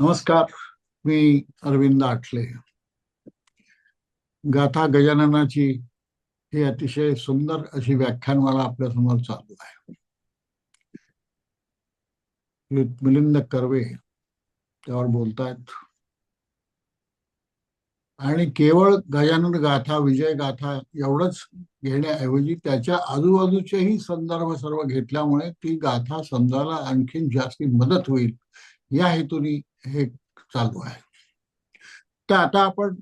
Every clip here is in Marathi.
नमस्कार मी अरविंद आटले गाथा गजाननाची ही अतिशय सुंदर अशी व्याख्यानमाला आपल्यासमोर चालू आहे. मिलिंद कर्वे त्यावर बोलतायत. आणि केवळ गजानन गाथा विजय गाथा एवढंच घेण्याऐवजी त्याच्या आजूबाजूचेही संदर्भ सर्व घेतल्यामुळे ती गाथा समजायला आणखीन जास्ती मदत होईल. या हेतूने हे चालू आहे. तर आता आपण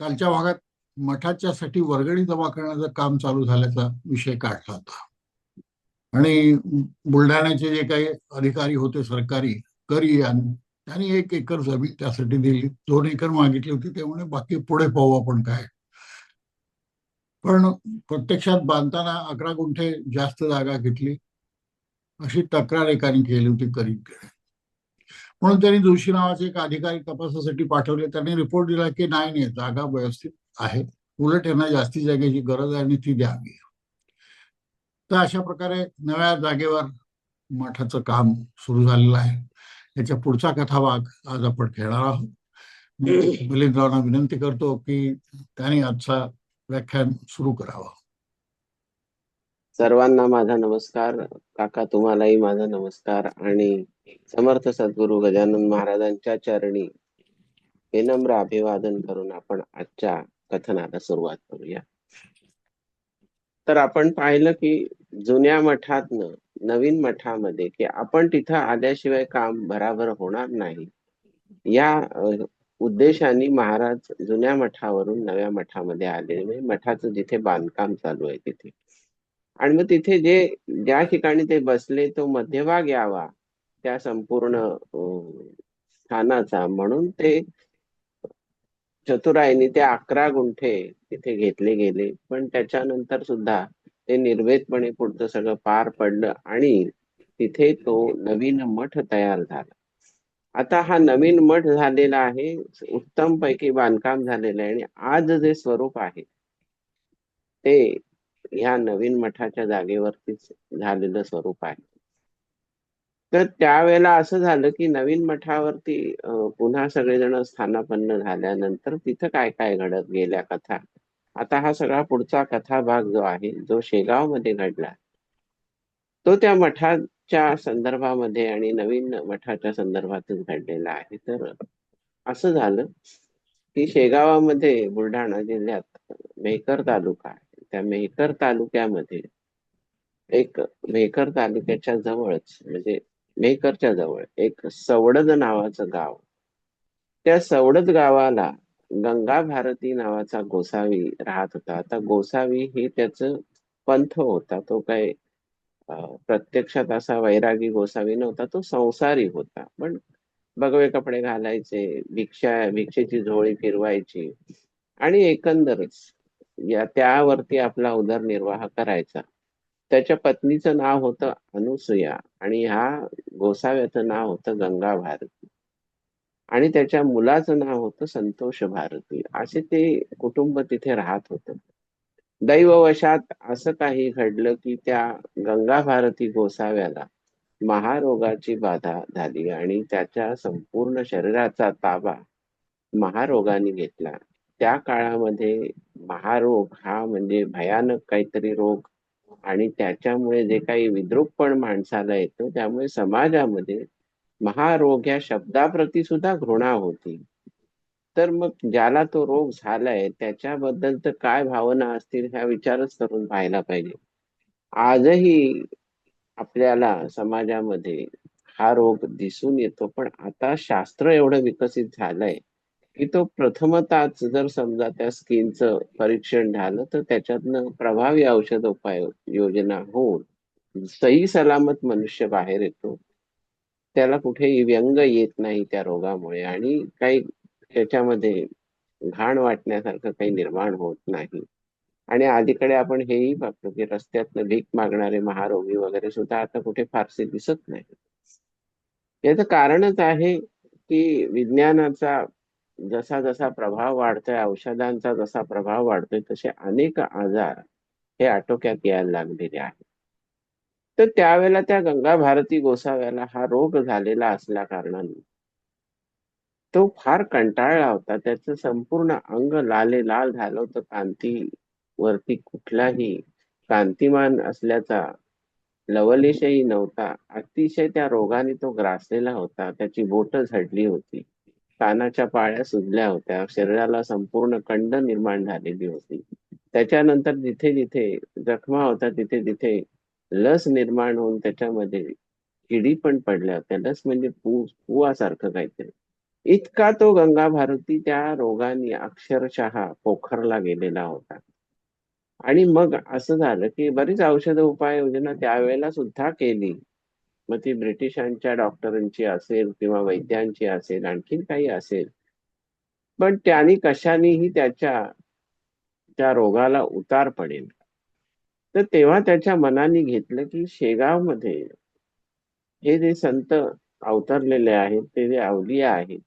कालच्या भागात मठाच्यासाठी वर्गणी जमा करण्याचं काम चालू झाल्याचा विषय काढला होता. आणि बुलढाण्याचे जे काही अधिकारी होते सरकारी करियान त्यांनी एक एकर जमीन त्यासाठी दिली. दोन एकर मागितली होती त्यामुळे बाकी पुढे पाहू आपण काय. पण प्रत्यक्षात बांधताना अकरा गुंठे जास्त जागा घेतली. अशी तक्रार एकाने केली होती करीत म्हणून त्यांनी जोशी नावाचे एक अधिकारी तपासासाठी पाठवले. त्यांनी रिपोर्ट दिला की नाही नाही जागा व्यवस्थित आहे. उलट यांना जास्ती जागेची गरज आहे आणि ती द्यावी. तर अशा प्रकारे नव्या जागेवर मठाचं काम सुरू झालेलं आहे. याच्या पुढचा कथाभाग आज आपण खेळणार आहोत. मी मिलिंदरावांना विनंती करतो की त्यांनी आजचा व्याख्यान सुरू करावं. सर्वांना माझा नमस्कार. काका तुम्हालाही माझा नमस्कार. आणि समर्थ सद्गुरु गजानन महाराजांच्या चरणी विनम्र अभिवादन करून आपण आजच्या कथनाला सुरुवात करूया. तर आपण पाहिलं की जुन्या मठातनं नवीन मठामध्ये की आपण तिथं आल्याशिवाय काम भराभर होणार नाही. या उद्देशाने महाराज जुन्या मठावरून नव्या मठामध्ये आले म्हणजे मठाचं जिथे बांधकाम चालू आहे तिथे. आणि मग तिथे जे ज्या ठिकाणी ते बसले तो मध्यभाग यावा त्या संपूर्ण स्थानाचा. म्हणून ते चतुराईने ते अकरा गुंठे तिथे घेतले गेले. पण त्याच्यानंतर सुद्धा ते निर्भेदपणे पुढचं सगळं पार पडलं आणि तिथे तो नवीन मठ तयार झाला. आता हा नवीन मठ झालेला आहे उत्तम पैकी बांधकाम झालेलं आहे आणि आज जे स्वरूप आहे ते ह्या नवीन मठाच्या जागेवरतीच झालेलं स्वरूप आहे. तर त्यावेळेला असं झालं की नवीन मठावरती पुन्हा सगळेजण स्थानापन्न झाल्यानंतर तिथं काय काय घडत गेल्या कथा? आता हा सगळा पुढचा कथा भाग जो आहे जो शेगावमध्ये घडला तो त्या मठाच्या संदर्भामध्ये आणि नवीन मठाच्या संदर्भातच घडलेला आहे. तर असं झालं की शेगावामध्ये बुलढाणा जिल्ह्यात मेहकर तालुका आहे. त्या मेहकर तालुक्यामध्ये एक मेहकर तालुक्याच्या जवळच म्हणजे मेहकरच्या जवळ एक सवडद नावाचं गाव. त्या सवडद गावाला गंगा भारती नावाचा गोसावी राहत होता. आता गोसावी हे त्याच पंथ होता. तो काय प्रत्यक्षात असा वैरागी गोसावी नव्हता. तो संसारी होता. पण भगवे कपडे घालायचे भिक्षा भिक्षेची झोळी फिरवायची आणि एकंदरच या त्यावरती आपला उदरनिर्वाह करायचा. त्याच्या पत्नीचं नाव होतं अनुसुया आणि ह्या गोसाव्याचं नाव होतं गंगा भारती. आणि त्याच्या मुलाचं नाव होतं संतोष भारती. असे ते कुटुंब तिथे राहत होतं. दैववशात असं काही घडलं की त्या गंगा भारती गोसाव्याला महारोगाची बाधा झाली आणि त्याच्या संपूर्ण शरीराचा ताबा महारोगाने घेतला. त्या काळामध्ये महारोग हा म्हणजे भयानक काहीतरी रोग आणि त्याच्यामुळे जे काही विद्रूपपण माणसाला येतो त्यामुळे समाजामध्ये महारोग या शब्दाप्रती सुद्धा घृणा होती. तर मग ज्याला तो रोग झालाय त्याच्याबद्दल तर काय भावना असतील ह्या विचारच करून पाहायला पाहिजे. आजही आपल्याला समाजामध्ये हा रोग दिसून येतो पण आता शास्त्र एवढं विकसित झालंय की तो प्रथमतःच जर समजा त्या स्किनचं परीक्षण झालं तर त्याच्यातनं प्रभावी औषध उपाय योजना होऊन सही सलामत मनुष्य बाहेर येतो. त्याला कुठेही व्यंग येत नाही त्या रोगामुळे आणि काही त्याच्यामध्ये घाण वाटण्यासारखं काही निर्माण होत नाही. आणि अलीकडे आपण हेही बघतो की रस्त्यातनं भीक मागणारे महारोगी वगैरे सुद्धा आता कुठे फारसे दिसत नाही याचं कारणच आहे की विज्ञानाचा जसा जसा प्रभाव वाढतोय औषधांचा जसा प्रभाव वाढतोय तसे अनेक आजार हे आटोक्यात यायला लागलेले आहेत. तर त्यावेळेला त्या गंगा भारती गोसाव्याला हा रोग झालेला असल्या कारणाने तो फार कंटाळला होता. त्याचं संपूर्ण अंग लाले लाल झालं होतं. कांतीवरती कुठलाही कांतिमान असल्याचा लवलेशही नव्हता. अतिशय त्या रोगाने तो ग्रासलेला होता. त्याची बोट झडली होती. कानाच्या पाळ्या सुजल्या होत्या. शरीराला संपूर्ण कंड निर्माण झालेली होती. त्याच्यानंतर जिथे जिथे जखमा होता तिथे तिथे लस निर्माण होऊन त्याच्यामध्ये किडी पण पडल्या होत्या. लस म्हणजे पू पुवासारखं काहीतरी. इतका तो गंगा भारती त्या रोगाने अक्षरशः पोखरला गेलेला होता. आणि मग असं झालं की बरीच औषध उपाययोजना त्यावेळेला सुद्धा केली. मग ती ब्रिटिशांच्या डॉक्टरांची असेल किंवा वैद्यांची असेल आणखीन काही असेल. पण त्यांनी कशानेही त्याच्या त्या रोगाला उतार पडेल. तर तेव्हा त्याच्या मनाने घेतलं की शेगावमध्ये हे जे संत अवतरलेले आहेत ते जे अवलिया आहेत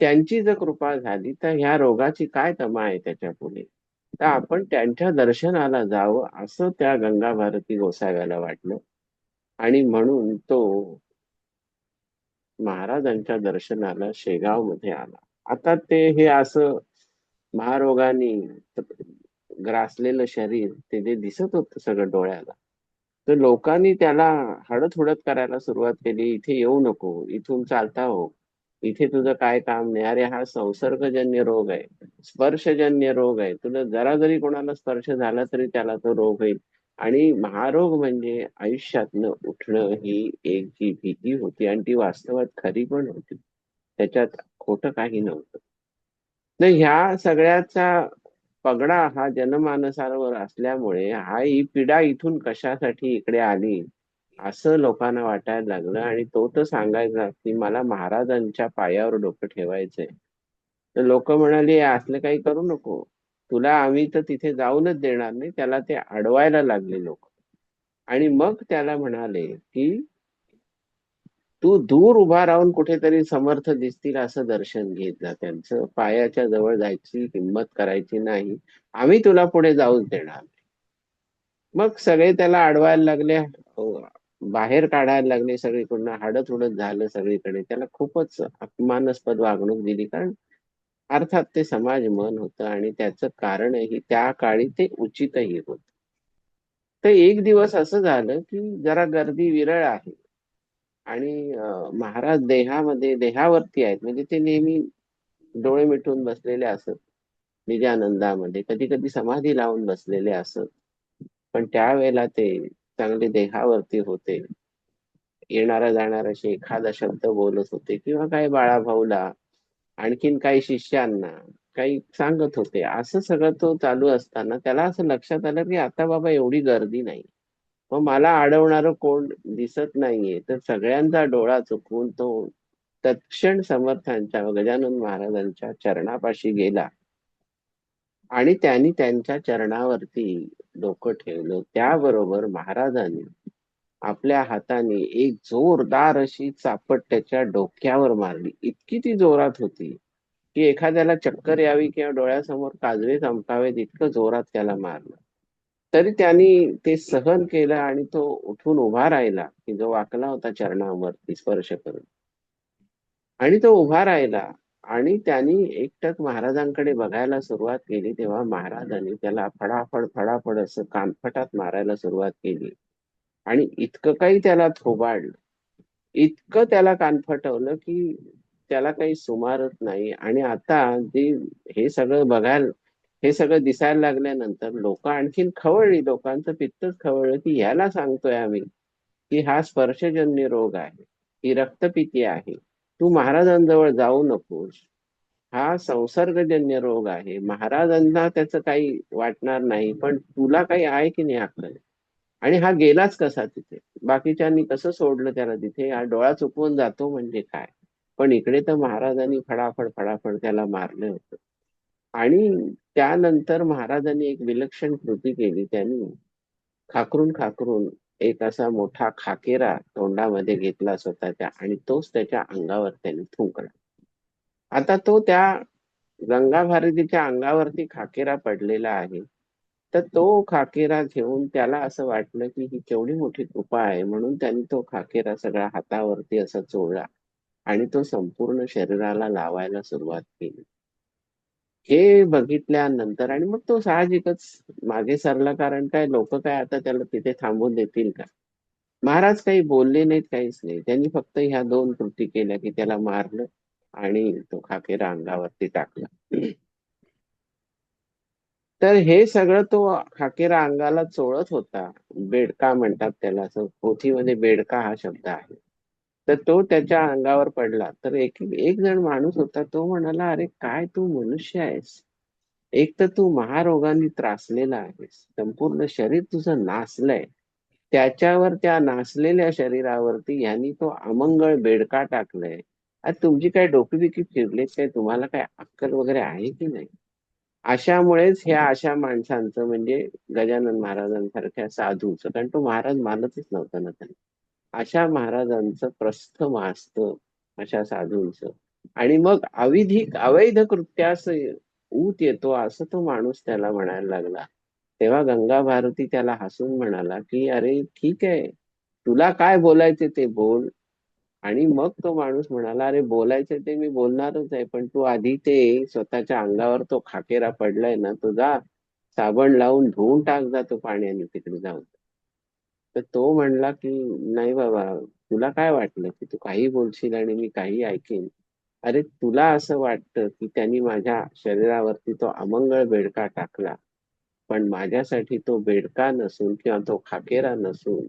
त्यांची जर कृपा झाली तर ह्या रोगाची काय तमा आहे त्याच्या पुढे? तर आपण त्यांच्या दर्शनाला जावं असं त्या गंगा भारती गोसाव्याला वाटलं. आणि म्हणून तो महाराजांच्या दर्शनाला शेगावमध्ये आला. आता ते हे असं महारोगाने ग्रासलेलं शरीर ते जे दिसत होतं सगळं डोळ्याला तर लोकांनी त्याला हडत हुडत करायला सुरुवात केली. इथे येऊ नको इथून चालता हो. इथे तुझं काय काम नाही? अरे हा संसर्गजन्य रोग आहे. स्पर्शजन्य रोग आहे. तुला जरा जरी कोणाला स्पर्श झाला तरी त्याला तो रोग होईल. आणि महारोग म्हणजे आयुष्यातनं उठणं ही एक जी भीती होती आणि ती वास्तवात खरी पण होती. त्याच्यात खोटं काही नव्हतं. तर ह्या सगळ्याचा पगडा हा जनमानसावर असल्यामुळे हा ही पिढा इथून कशासाठी इकडे आली असं लोकांना वाटायला लागलं आणि तो तर सांगायचा की मला महाराजांच्या पायावर डोकं ठेवायचंय. तर लोक म्हणाले असलं काही करू नको. तुला आम्ही तर तिथे जाऊनच देणार नाही त्याला ते अडवायला लागले लोक. आणि मग त्याला म्हणाले की तू दूर उभा राहून कुठेतरी समर्थ दिसतील असं दर्शन घेत जा. त्यांचं पायाच्या जवळ जायची किंमत करायची नाही. आम्ही तुला पुढे जाऊच देणार नाही. मग सगळे त्याला अडवायला लागले. हो, बाहेर काढायला लागले सगळीकडनं. हाडत हुडत झालं सगळीकडे. त्याला खूपच अपमानास्पद वागणूक दिली. कारण अर्थात ते समाज मन होतं आणि त्याचं कारणही त्या काळी ते उचितही होत. तर एक दिवस असं झालं की जरा गर्दी विरळ आहे. आणि महाराज देहामध्ये देहावरती आहेत. म्हणजे ते नेहमी डोळे मिटून बसलेले असत. निजानंदामध्ये कधी कधी समाधी लावून बसलेले असत. पण त्यावेळेला ते चांगले देहावरती होते. येणारा जाणाराशी एखादा शब्द बोलत होते किंवा काही बाळाभाऊला आणखीन काही शिष्यांना काही सांगत होते. असं सगळं तो चालू असताना त्याला असं लक्षात आलं की आता बाबा एवढी गर्दी नाही. मग मला अडवणार कोण दिसत नाहीये. तर सगळ्यांचा डोळा चुकवून तो तत्क्षण समर्थांच्या गजानन महाराजांच्या चरणापाशी गेला. आणि त्यांनी त्यांच्या चरणावरती डोकं ठेवलं. त्याबरोबर महाराजांनी आपल्या हाताने एक जोरदार अशी चापट त्याच्या डोक्यावर मारली. इतकी ती जोरात होती की एखाद्याला चक्कर यावी किंवा डोळ्यासमोर काजवे चमकावेत इतकं जोरात त्याला मारलं. तरी त्यांनी ते सहन केलं आणि तो उठून उभा राहिला की जो वाकला होता चरणावरती स्पर्श करून. आणि तो उभा राहिला आणि त्यांनी एकटक महाराजांकडे बघायला सुरुवात केली. तेव्हा महाराजांनी त्याला फडाफड फडाफड असं कानफटात मारायला सुरुवात केली. आणि इतकं काही त्याला थोबाडलं. इतकं त्याला कानफटवलं की त्याला काही सुमारत नाही. आणि आता जे हे सगळं बघायला हे सगळं दिसायला लागल्यानंतर लोक आणखीन खवळली. लोकांचं पित्तच खवळलं की ह्याला सांगतोय आम्ही की हा स्पर्शजन्य रोग आहे. ही रक्तपिती आहे. तू महाराजांजवळ जाऊ नकोस. हा संसर्गजन्य रोग आहे. महाराजांना त्याचं काही वाटणार नाही. पण तुला काही आहे की नाही आपलं आणि हा गेलाच कसा तिथे? बाकीच्यांनी कसं सोडलं त्याला तिथे? हा डोळा चुकवून जातो म्हणजे काय? पण इकडे तर महाराजांनी फडाफड फडाफड त्याला मारलं होतं. आणि त्यानंतर महाराजांनी एक विलक्षण कृती केली त्यांनी. खाकरून खाकरून एक असा मोठा खाकेरा तोंडामध्ये घेतला स्वतःच्या आणि तोच त्याच्या अंगावर त्यांनी थुंकला. आता तो त्या गंगा भारतीच्या अंगावरती खाकेरा पडलेला आहे. तर तो खाकेरा घेऊन त्याला असं वाटलं की ही केवढी मोठी कृपा आहे म्हणून त्यांनी तो खाकेरा सगळा हातावरती असा चोळला आणि तो संपूर्ण शरीराला लावायला सुरुवात केली. हे बघितल्यानंतर आणि मग तो साहजिकच मागे सरला कारण काय लोक काय आता त्याला तिथे थांबून देतील का? महाराज काही बोलले नाहीत काहीच नाही. त्यांनी फक्त ह्या दोन कृती केल्या की त्याला मारलं आणि तो खाकेरा अंगावरती टाकला. तर हे सगळं तो खाकेरा अंगाला चोळत होता. बेडका म्हणतात त्याला असं पोथीमध्ये बेडका हा शब्द आहे. तर तो त्याच्या अंगावर पडला. तर एक एक जण माणूस होता तो म्हणाला अरे काय तू मनुष्य आहेस? एक तर तू महारोगाने त्रासलेला आहेस. संपूर्ण शरीर तुझं नासलंय. त्याच्यावर त्या नासलेल्या शरीरावरती यांनी तो अमंगळ बेडका टाकलाय. आता तुमची काय डोकी बिकी काय? तुम्हाला काय अक्कल वगैरे आहे की नाही? अशामुळेच ह्या अशा माणसांचं म्हणजे गजानन महाराजांसारख्या साधूचं कारण तो महाराज मानतच नव्हता ना त्यांना. अशा महाराजांचं प्रस्थ मास्त अशा साधूंचं. आणि मग अविधिक अवैध कृत्यास ऊत येतो असं तो माणूस त्याला म्हणायला लागला. तेव्हा गंगा भारती त्याला हसून म्हणाला की अरे ठीक आहे. तुला काय बोलायचे ते बोल. आणि मग तो माणूस म्हणाला अरे बोलायचं ते मी बोलणारच आहे पण तू आधी ते स्वतःच्या अंगावर तो खाकेरा पडलाय ना तो जा साबण लावून धुवून टाक जा तो पाण्याने तिकडे जाऊन. तर तो म्हणला की नाही बाबा तुला काय वाटलं की तू काही बोलशील आणि मी काही ऐकेन? अरे तुला असं वाटतं की त्यांनी माझ्या शरीरावरती तो अमंगळ बेडका टाकला पण माझ्यासाठी तो बेडका नसून किंवा तो खाकेरा नसून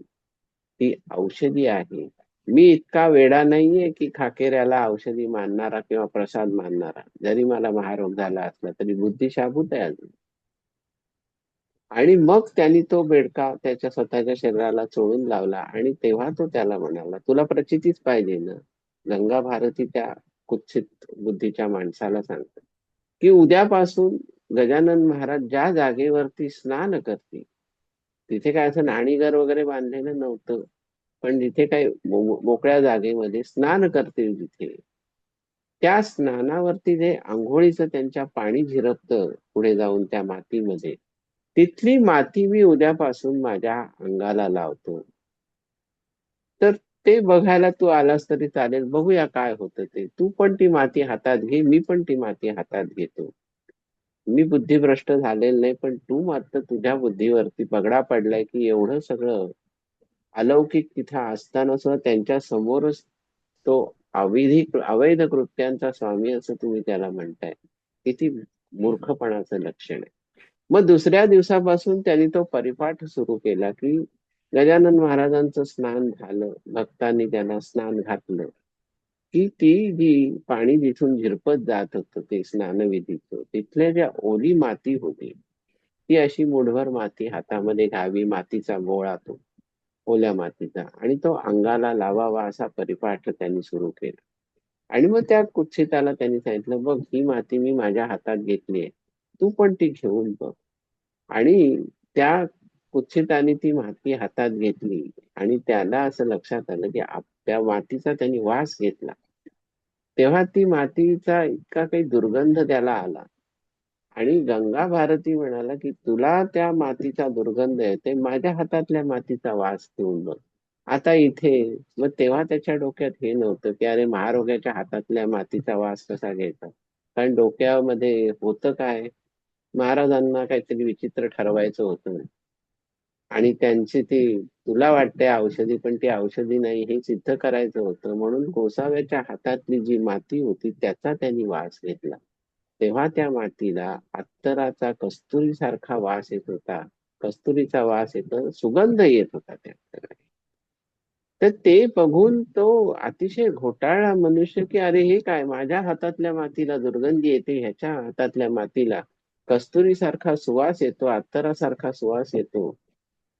ती औषधी आहे मी इतका वेडा नाहीये की खाकेऱ्याला औषधी मानणारा किंवा प्रसाद मानणारा. जरी मला महारोग झाला असला तरी बुद्धी शाबूत आहे अजून. आणि मग त्यांनी तो बेडका त्याच्या स्वतःच्या शरीराला चोळून लावला आणि तेव्हा तो त्याला म्हणाला तुला प्रचितीच पाहिजे ना? गंगा भारती त्या कुत्सित बुद्धीच्या माणसाला सांगतात की उद्यापासून गजानन महाराज ज्या जागेवरती स्नान करतील तिथे काय असं नाणीघर वगैरे बांधलेलं नव्हतं? पण जिथे काही मोकळ्या जागेमध्ये स्नान करतील जिथे त्या स्नानावरती जे आंघोळीचं त्यांच्या पाणी झिरपतं पुढे जाऊन त्या मातीमध्ये तिथली माती मी उद्यापासून माझ्या अंगाला लावतो. तर ते बघायला तू आलास तरी चालेल बघूया काय होतं ते. तू पण ती माती हातात घे मी पण ती माती हातात घेतो. मी बुद्धिभ्रष्ट झालेलं नाही पण तू मात्र तुझ्या बुद्धीवरती पगडा पडलाय की एवढं सगळं अलौकिक तिथं असताना सुद्धा त्यांच्या समोरच तो अविधी अवैध कृत्यांचा स्वामी असं तुम्ही त्याला म्हणताय. किती मूर्खपणाचं लक्षण आहे. मग दुसऱ्या दिवसापासून त्यांनी तो परिपाठ सुरू केला की गजानन महाराजांचं स्नान झालं. भक्तांनी त्यांना स्नान घातलं. की ती जी पाणी जिथून झिरपत जात होतं ते स्नानविधीचं तिथल्या ज्या ओली माती होती ती अशी मुठभर माती हातामध्ये घ्यावी मातीचा गोळा तो ओल्या मातीचा आणि तो अंगाला लावावा असा परिपाठ त्यांनी सुरू केला. आणि मग त्या कुत्सिताला त्यांनी सांगितलं बघ ही माती मी माझ्या हातात घेतली आहे. तू पण ती घेऊन बघ. आणि त्या कुत्सिताने ती माती हातात घेतली आणि त्याला असं लक्षात आलं की त्या मातीचा त्यांनी वास घेतला. तेव्हा ती मातीचा इतका काही दुर्गंध त्याला आला. आणि गंगा भारती म्हणाला की तुला त्या मातीचा दुर्गंध येते माझ्या हातातल्या मातीचा वास देऊन बघ. आता इथे मग तेव्हा त्याच्या डोक्यात हे नव्हतं की अरे महारोग्याच्या हातातल्या मातीचा वास कसा घ्यायचा? कारण डोक्यामध्ये होतं काय? महाराजांना काहीतरी विचित्र ठरवायचं होतं. आणि त्यांची ती तुला वाटते औषधी पण ती औषधी नाही हे सिद्ध करायचं होतं. म्हणून गोसाव्याच्या हातातली जी माती होती त्याचा त्यांनी वास घेतला. तेव्हा त्या मातीला अत्तराचा कस्तुरी सारखा वास येत होता. कस्तुरीचा वास येत सुगंध येत होता त्या अत्तराने. तर ते बघून तो अतिशय घोटाळा मनुष्य की अरे हे काय? माझ्या हातातल्या मातीला दुर्गंधी येते ह्याच्या हातातल्या मातीला कस्तुरी सारखा सुवास येतो अत्तरासारखा सुवास येतो.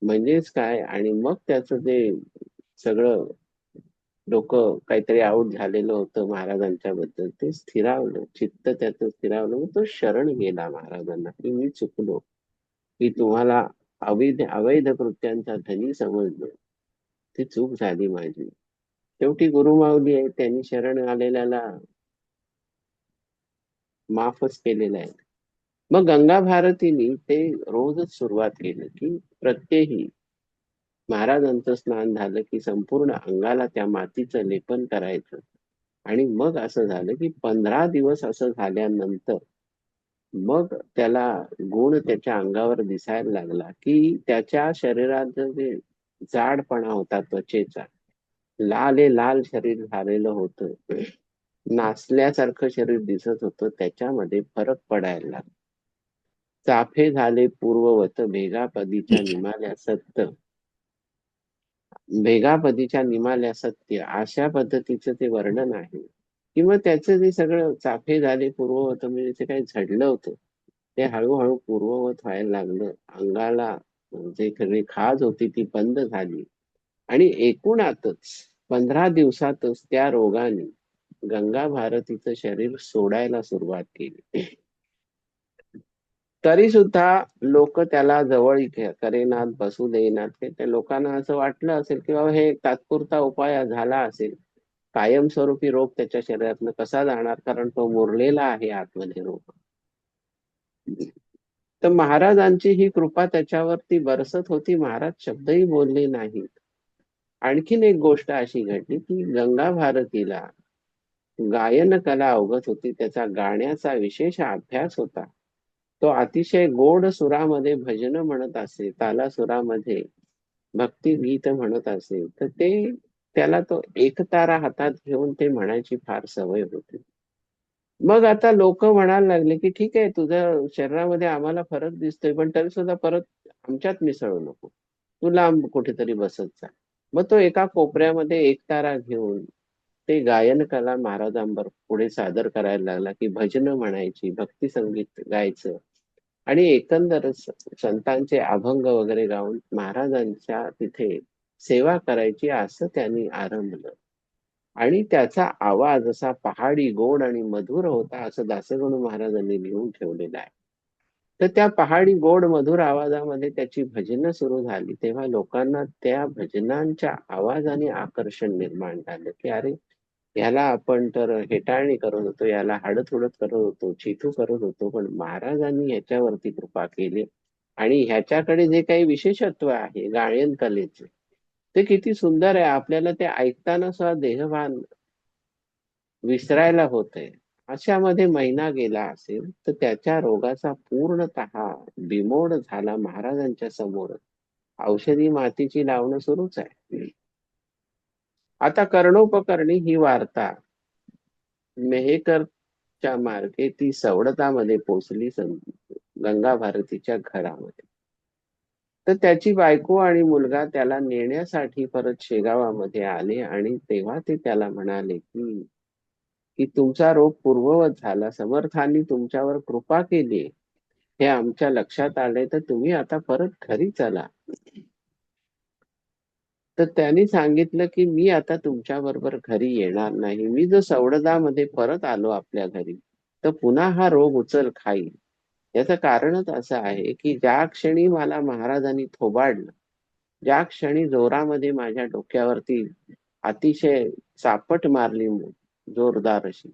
म्हणजेच काय? आणि मग त्याचं ते सगळं डोकं काहीतरी आऊट झालेलं होतं महाराजांच्या बद्दल. ते स्थिरावलं. चित्त त्याचं स्थिरावलं. तो शरण गेला महाराजांना. की मी चुकलो. की तुम्हाला अवैध अवैध कृत्यांचा धनी समजलो. ती चूक झाली माझी. शेवटी गुरुमाऊली आहे त्यांनी शरण आलेल्याला माफच केलेलं आहे. मग गंगा भारतीनी ते रोजच सुरुवात केलं की प्रत्येही महाराजांचं स्नान झालं की संपूर्ण अंगाला त्या मातीचं लेपन करायचं. आणि मग असं झालं की पंधरा दिवस असं झाल्यानंतर मग त्याला गुण त्याच्या अंगावर दिसायला लागला की त्याच्या शरीरात जे जाडपणा होता त्वचेचा लाल हे लाल शरीर झालेलं होतं. नाचल्यासारखं शरीर दिसत होतं त्याच्यामध्ये फरक पडायला लागला. चाफे झाले पूर्ववत भेगापदीच्या निमाल्या सत्य भेगापदीच्या निमाल्या सत्य अशा पद्धतीचं ते वर्णन आहे. किंवा त्याचं जे सगळं चाफे झाले पूर्ववत म्हणजे ते काही झडलं होतं ते हळूहळू पूर्ववत व्हायला लागलं. अंगाला जे सगळी खाज होती ती बंद झाली. आणि एकूणातच पंधरा दिवसातच त्या रोगाने गंगा भारतीचं शरीर सोडायला सुरुवात केली. तरी सुद्धा लोक त्याला जवळ करेनात बसू देईनात. त्या लोकांना असं वाटलं असेल की बाबा हे तात्पुरता उपाय झाला असेल. कायमस्वरूपी रोग त्याच्या शरीरातनं कसा जाणार? कारण तो मुरलेला आहे आतमध्ये रोग. तर महाराजांची ही कृपा त्याच्यावरती बरसत होती. महाराज शब्दही बोलले नाहीत. आणखीन एक गोष्ट अशी घडली की गंगा भारतीला गायन कला अवगत होती. त्याचा गाण्याचा विशेष अभ्यास होता. तो अतिशय गोड सुरामध्ये भजन म्हणत असे ताला सुरामध्ये भक्तिगीत म्हणत असे. तर ते त्याला तो एकतारा हातात घेऊन ते म्हणायची फार सवय होती. मग आता लोक म्हणायला लागले की ठीक आहे तुझ्या शरीरामध्ये आम्हाला फरक दिसतोय पण तरी सुद्धा परत आमच्यात मिसळू नको. तू लांब कुठेतरी बसत जा. मग तो एका कोपऱ्यामध्ये एकतारा घेऊन ते गायन कला महाराजांबर पुढे सादर करायला लागला की भजन म्हणायची भक्ती संगीत गायचं. आणि एकंदरच संतांचे अभंग वगैरे गाऊन महाराजांच्या तिथे सेवा करायची असं त्यांनी आरंभलं. आणि त्याचा आवाज असा पहाडी गोड आणि मधुर होता असं दासगणू महाराजांनी लिहून ठेवलेलं आहे. तर त्या पहाडी गोड मधुर आवाजामध्ये त्याची भजनं सुरू झाली. तेव्हा लोकांना त्या भजनांच्या आवाजाने आकर्षण निर्माण झालं की अरे ह्याला आपण तर हेटाळणी करत होतो याला हाडतुडत करत होतो चिथू करत होतो पण महाराजांनी ह्याच्यावरती कृपा केली आणि ह्याच्याकडे जे काही विशेषत्व आहे गायन कलेचे ते किती सुंदर आहे. आपल्याला ते ऐकताना सुद्धा देहभान विसरायला होतंय. अशामध्ये महिना गेला असेल तर त्याच्या रोगाचा पूर्णतः बिमोड झाला महाराजांच्या समोर. औषधी मातीची लावणं सुरूच आहे. आता कर्णोपकरणी ही वार्ता. मेहेकरच्या मार्गे ती सवडतामध्ये पोचली गंगा भारतीच्या घरामध्ये. तर त्याची बायको आणि मुलगा त्याला नेण्यासाठी परत शेगावामध्ये आले आणि तेव्हा ते त्याला म्हणाले की की तुमचा रोग पूर्ववत झाला. समर्थांनी तुमच्यावर कृपा केली हे आमच्या लक्षात आले तर तुम्ही आता परत घरी चला. तर त्यांनी सांगितलं की मी आता तुमच्या बरोबर घरी येणार नाही. मी जर सवडदामध्ये परत आलो आपल्या घरी तर पुन्हा हा रोग उचल खाईल. याचं कारणच असं आहे की ज्या क्षणी मला महाराजांनी थोबाडलं ज्या क्षणी जोरामध्ये माझ्या डोक्यावरती अतिशय चापट मारली जोरदार अशी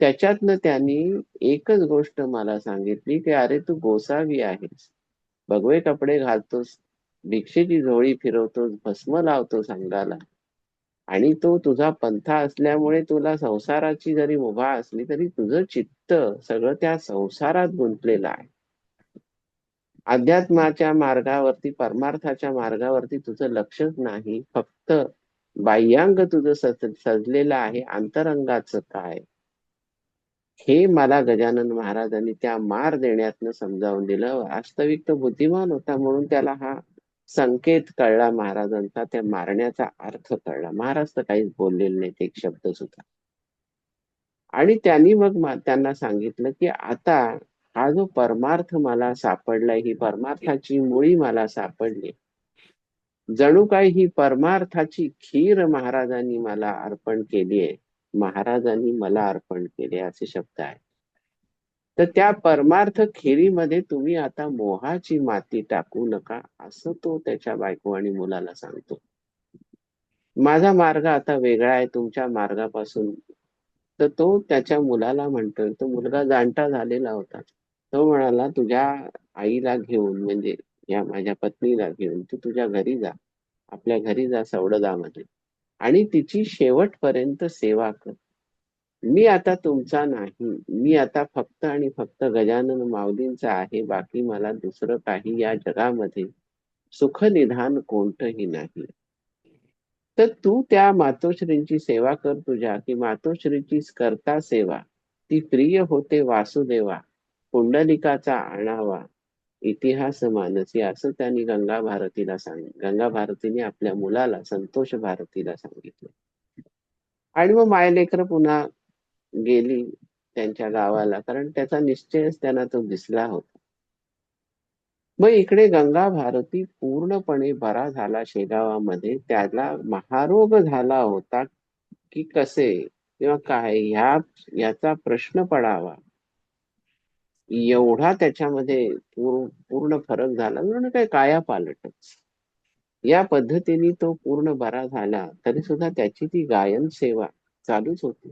त्याच्यातनं त्यांनी एकच गोष्ट मला सांगितली की अरे तू गोसावी आहेस. भगवे कपडे घालतोस भिक्षेची झोळी फिरवतोस भस्म लावतोस अंगाला आणि तो तुझा पंथा असल्यामुळे तुला संसाराची जरी मुभा असली तरी तुझं चित्त सगळं त्या संसारात गुंतलेलं आहे. अध्यात्माच्या मार्गावरती परमार्थाच्या मार्गावरती तुझं लक्षच नाही. फक्त बाह्यांग तुझं सज सजलेलं आहे अंतरंगाचं काय? हे मला गजानन महाराजांनी त्या मार देण्यातनं समजावून दिलं. वास्तविक तो बुद्धिमान होता म्हणून त्याला हा संकेत कळला महाराजांचा त्या मारण्याचा अर्थ कळला. महाराज तर काहीच बोललेले नाहीत एक शब्द सुद्धा. आणि त्यांनी मग त्यांना सांगितलं की आता हा जो परमार्थ मला सापडलाय ही परमार्थाची मुळी मला सापडली. जणू काही ही परमार्थाची खीर महाराजांनी मला अर्पण केली आहे. महाराजांनी मला अर्पण केले असे शब्द आहे तर त्या परमार्थ खिरीमध्ये तुम्ही आता मोहाची माती टाकू नका असं तो त्याच्या बायको आणि मुलाला सांगतो. माझा मार्ग आता वेगळा आहे तुमच्या मार्गापासून. तर तो त्याच्या मुलाला म्हणतोय तो मुलगा जाणता झालेला होता. तो म्हणाला तुझ्या आईला घेऊन म्हणजे या माझ्या पत्नीला घेऊन तू तुझ्या घरी जा. आपल्या घरी जा सवडदामध्ये आणि तिची शेवटपर्यंत सेवा कर. मी आता तुमचा नाही. मी आता फक्त आणि फक्त गजानन माऊलींचा आहे. बाकी मला दुसरं काही या जगामध्ये सुखनिधान कोणतंही नाही. तर तू त्या मातोश्रींची सेवा कर तुझ्या. की मातोश्रीची करता सेवा. ती प्रिय होते वासुदेवा. पुंडलिकाचा आणावा. इतिहास मानसी. असं त्यांनी गंगा भारतीला सांग गंगा भारतीने आपल्या मुलाला संतोष भारतीला सांगितलं. आणि मग मायलेकर पुन्हा गेली त्यांच्या गावाला. कारण त्याचा निश्चयच त्यांना तो दिसला होता. मग इकडे गंगा भारती पूर्णपणे बरा झाला शेगावामध्ये. त्याला महारोग झाला होता की कसे? किंवा काय? ह्या याचा प्रश्न पडावा. एवढा त्याच्यामध्ये पूर्ण फरक झाला. म्हणून काय? काया पालटच या पद्धतीने तो पूर्ण बरा झाला. तरी सुद्धा त्याची ती गायन सेवा चालूच होती.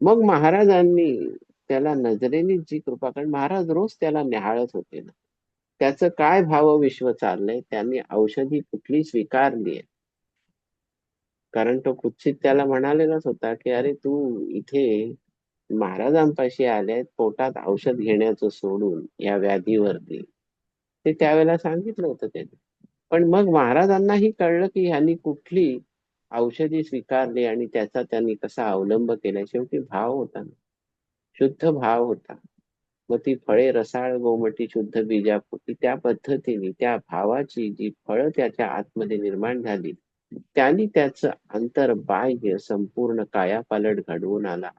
मग महाराजांनी त्याला नजरेने जी कृपा कारण महाराज रोज त्याला निहाळत होते ना. त्याचं काय भाव विश्व चाललंय? त्यांनी औषधी कुठली स्वीकारली आहे? कारण तो कुत्सित त्याला म्हणालेलाच होता की अरे तू इथे महाराजांपाशी आले पोटात औषध घेण्याचं सोडून या व्याधीवरती. ते त्यावेळेला सांगितलं होतं त्याने. पण मग महाराजांनाही कळलं की ह्यांनी कुठली औषधी स्वीकारली आणि त्याचा त्यांनी कसा अवलंब केला शेवटी भाव होता ना. शुद्ध भाव होता. मग ती फळे रसाळ गोमटी शुद्ध बीजापोटी त्या पद्धतीने त्या भावाची जी फळं त्याच्या आतमध्ये निर्माण झाली त्यांनी त्याचं अंतर बाह्य संपूर्ण कायापालट घडवून आला.